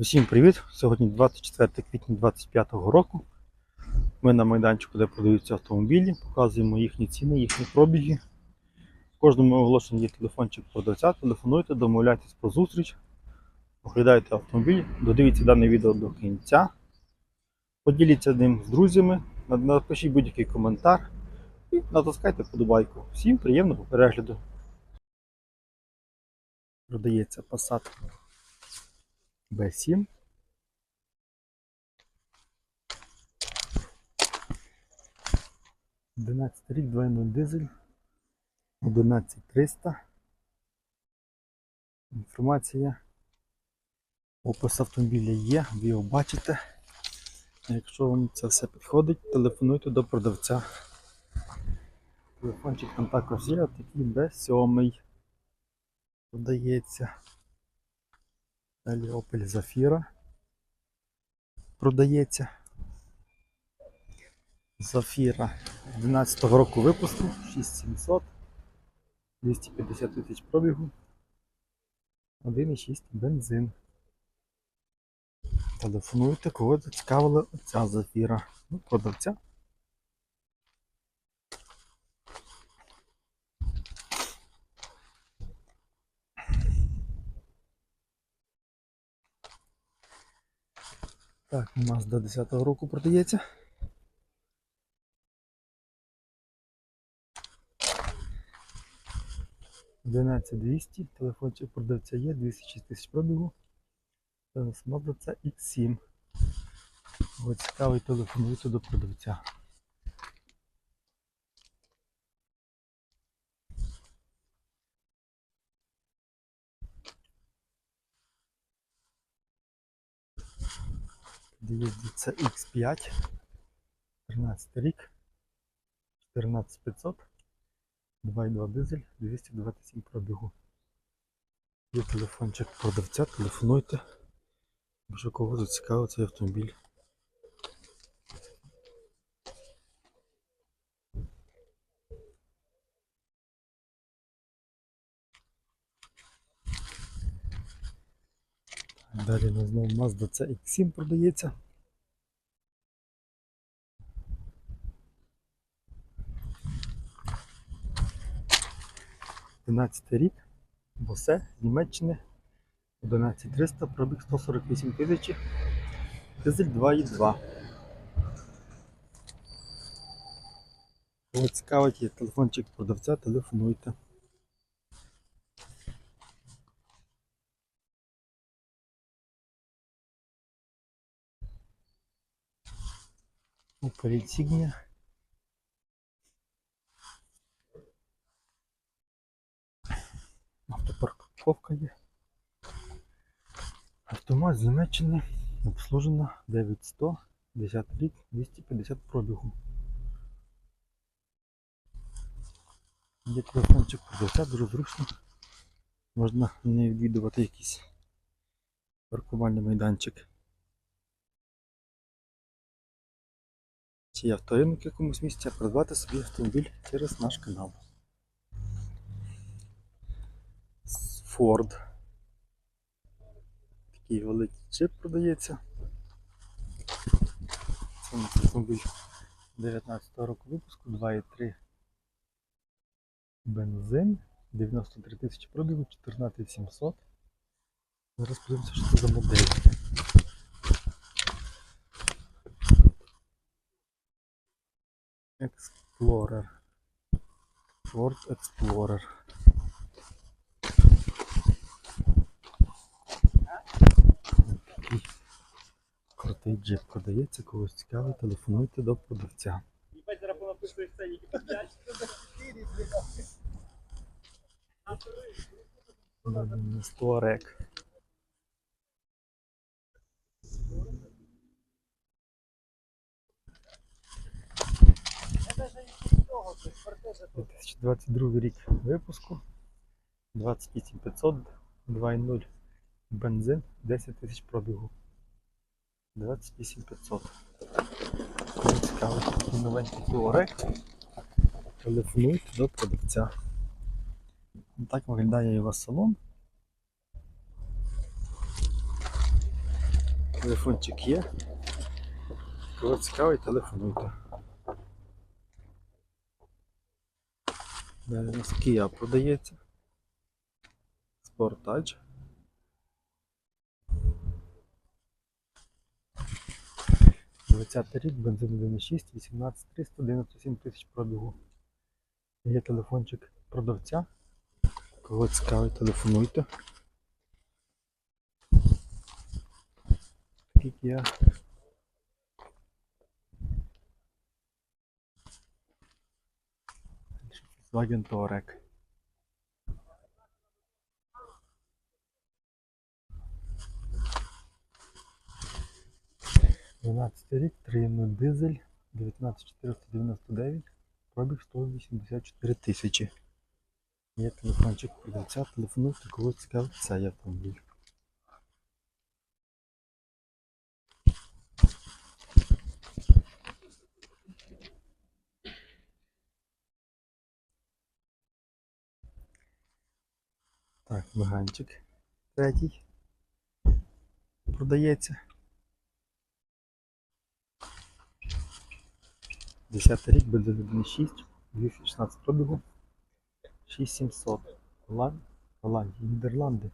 Усім привіт! Сьогодні 24 квітня 2025 року. Ми на майданчику, де продаються автомобілі, показуємо їхні ціни, їхні пробіги. В кожному оголошенні є телефончик продавця. Телефонуйте, домовляйтесь про зустріч, оглядайте автомобіль, додивіться дане відео до кінця. Поділіться ним з друзями, напишіть будь-який коментар і натискайте подобайку. Всім приємного перегляду. Продається Passat B7. Одинадцятий рік 2.0 дизель. 11300. Інформація. Опис автомобіля є, ви його бачите. Якщо вам це все підходить, телефонуйте до продавця. Телефончик там також є, такий B7 продається. Далі Opel Zafira продається. Zafira 12 року випуску, 6700, 250 тисяч пробігу, 1,6 бензин. Телефонуйте, кого зацікавила оця Zafira. Ну, продавця. Так, у нас до 10-го року продається. Одинадцять 200, телефончик продавця є, 206 тисяч пробігу. Mazda це X7. Ось цікавий телефонуйте до продавця. Дивіться, це X5. 13 рік. 14500. 2,2 дизель, 227 пробігу. Є телефончик продавця, телефонуйте. Може кого зацікавив цей автомобіль. Далі у нас знову Mazda CX7 продається. Дванадцятий рік, Босе з Німеччини. 11300, пробіг 148 тисяч, дизель 2,2. Кого цікавить, є телефончик продавця, телефонуйте. Opel Insignia. Автопарковка є. Автомат з Німеччини обслужена 9100, 10 рік, 250 пробігу. Є телефончик продавця, дуже зручно. Можна не відвідувати якийсь паркувальний майданчик. Чи є авторинок в якомусь місці, а придбати собі автомобіль через наш канал. Ford. Такий великий чип продається. Це у нас автомобіль 19 року випуску, 2,3 бензин, 93 тисячі пробігу, 14700. Зараз подивимося, що це за модель. Explorer. Ford Explorer. Такий Крутий джип продається, когось цікавий, телефонуйте до продавця. Їбать, зараз понаписуєш це, які п'ять. Далі у нас Touareg. Я навіть від того, це експертиза тут. 2022 рік випуску. 28500, 2.0 бензин, 10 тисяч пробігу. 28500. Кому Цікаво, такий новенький Touareg. Телефонуйте до продавця. Так виглядає його салон. Телефончик є. Кого цікавий, телефонуйте. Далі у нас Kia продається. Sportage. Двадцятий рік, бензин 1.6, 18 300, 97 тисяч пробігу. Є телефончик продавця. Кого цікавий, телефонуйте. Такий Kia. Volkswagen Touareg. Дванадцятий рік, 3.0 дизель, 19499, пробіг 184 тисячі. Є телефончик продавця, телефонуйте, кого цікавить цей автомобіль. Так, третій продається. 10 рік, бензин 1.6, 216 пробігу, 6700. Голланд... Голландія, Нідерланди.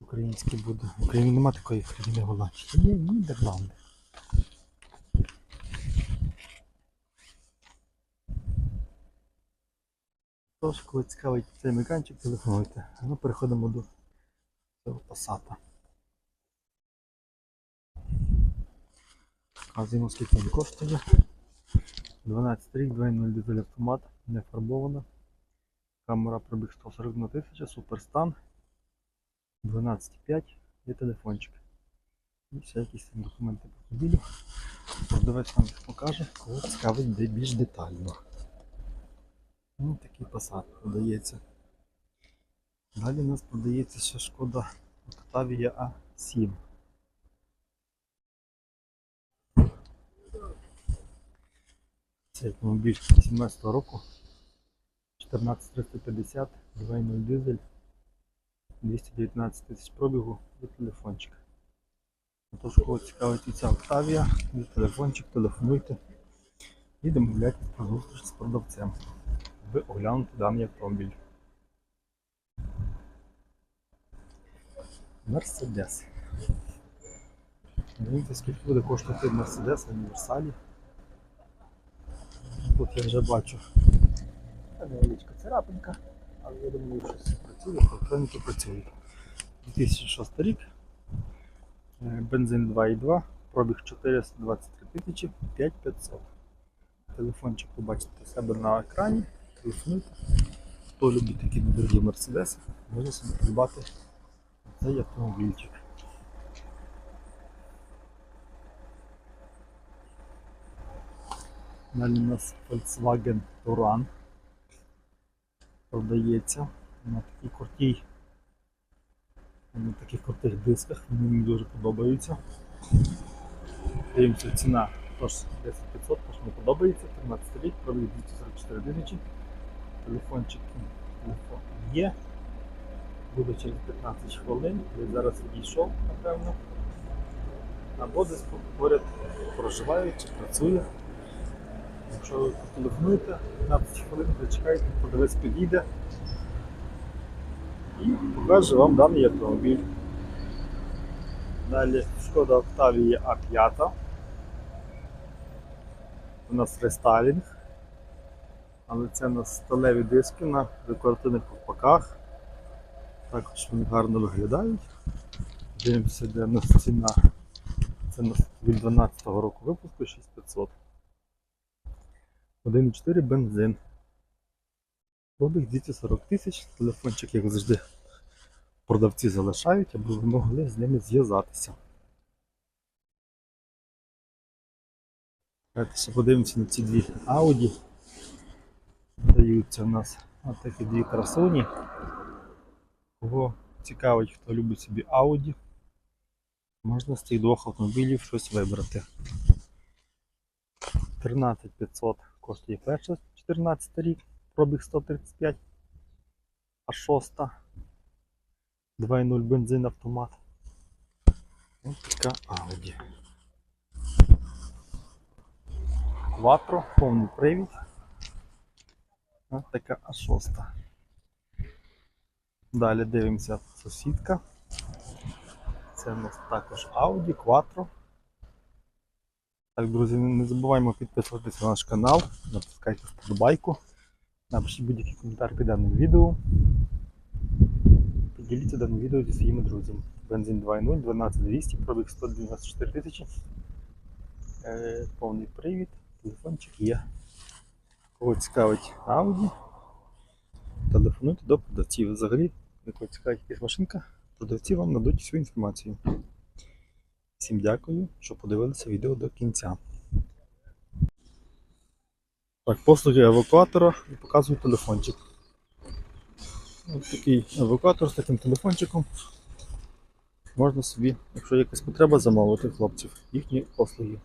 Український буде. В Україні нема такої країни Голландії. Є Нідерланди. Тож, коли цікавить цей меганчик, телефонуйте. Ми переходимо до цього пасата. Показуємо, скільки він коштує. 12 рік, 2.0 дизель автомат, не фарбована. Камера пробіг 141 тисяча, суперстан. 12.5 є телефончик. І ще якісь там документи по автомобілю. Продавець нам їх покаже, кого цікавить більш детально. Ну, такий Passat продається. Далі у нас продається ще шкода Octavia A7. Цей автомобіль 18 року. 14350, 2.0 дизель, 219 тисяч пробігу і телефончик. Тож, кого цікавить і ця і телефончик, телефонуйте і домовляйтесь про зустріч з продавцем ви оглянути даний автомобіль. Мерседес. Дивіться, скільки буде коштувати Мерседес в універсалі. Тут я вже бачу невеличка царапинка, але я думаю, що все працює, електроніки працюють. 2006 рік. Е, Бензин 2.2, пробіг 423 тисячі 5500. Телефончик побачите себе на екрані телефонуйте. Хто любить такі недорогі мерседеси, може собі придбати цей автомобільчик. Далі у нас Volkswagen Touran продається на такій крутій, на таких крутих дисках, мені дуже подобаються. Дивимося, ціна тож 10500, тож мені подобається, 13 рік, пробіг 244 тисячі. Телефончик телефон є. Буде через 15 хвилин. Я зараз відійшов, напевно. Або десь поряд проживає чи працює. Якщо ви телефонуєте, 15 хвилин зачекайте, подивись підійде і покаже вам даний автомобіль. Далі шкода Octavia A5. У нас рестайлінг. Але це на сталеві диски на декоративних ковпаках. Також вони гарно виглядають. Дивимося, де в нас ціна. Це від 12 року випуску 6500. 1,4 бензин. Пробіг 240 тисяч. Телефончик, як завжди, продавці залишають, аби ви могли з ними зв'язатися. Давайте ще подивимося на ці дві Audi. Даються у нас отакі дві красуні. Кого цікавить, хто любить собі Audi, можна з цих двох автомобілів щось вибрати. 13500 коштує перша 14 рік, пробіг 135, а шоста 2.0 бензин автомат. Ось така Audi. Quattro, повний привід. Така А6. Далі дивимося сусідка. Це у нас також Audi Quattro. Так, друзі, не забуваємо підписуватися на наш канал, натискайте вподобайку, напишіть будь-який коментар під даним відео. Поділіться даним відео зі своїми друзями. Бензин 2.0, 12200, пробіг 194 тисячі. Е, повний привід, телефончик є. Кого цікавить Audi, телефонуйте до продавців. Взагалі, кого цікавить якась машинка, продавці вам нададуть всю інформацію. Всім дякую, що подивилися відео до кінця. Так, послуги евакуатора і показую телефончик. Ось такий евакуатор з таким телефончиком. Можна собі, якщо якась потреба, замовити хлопців їхні послуги.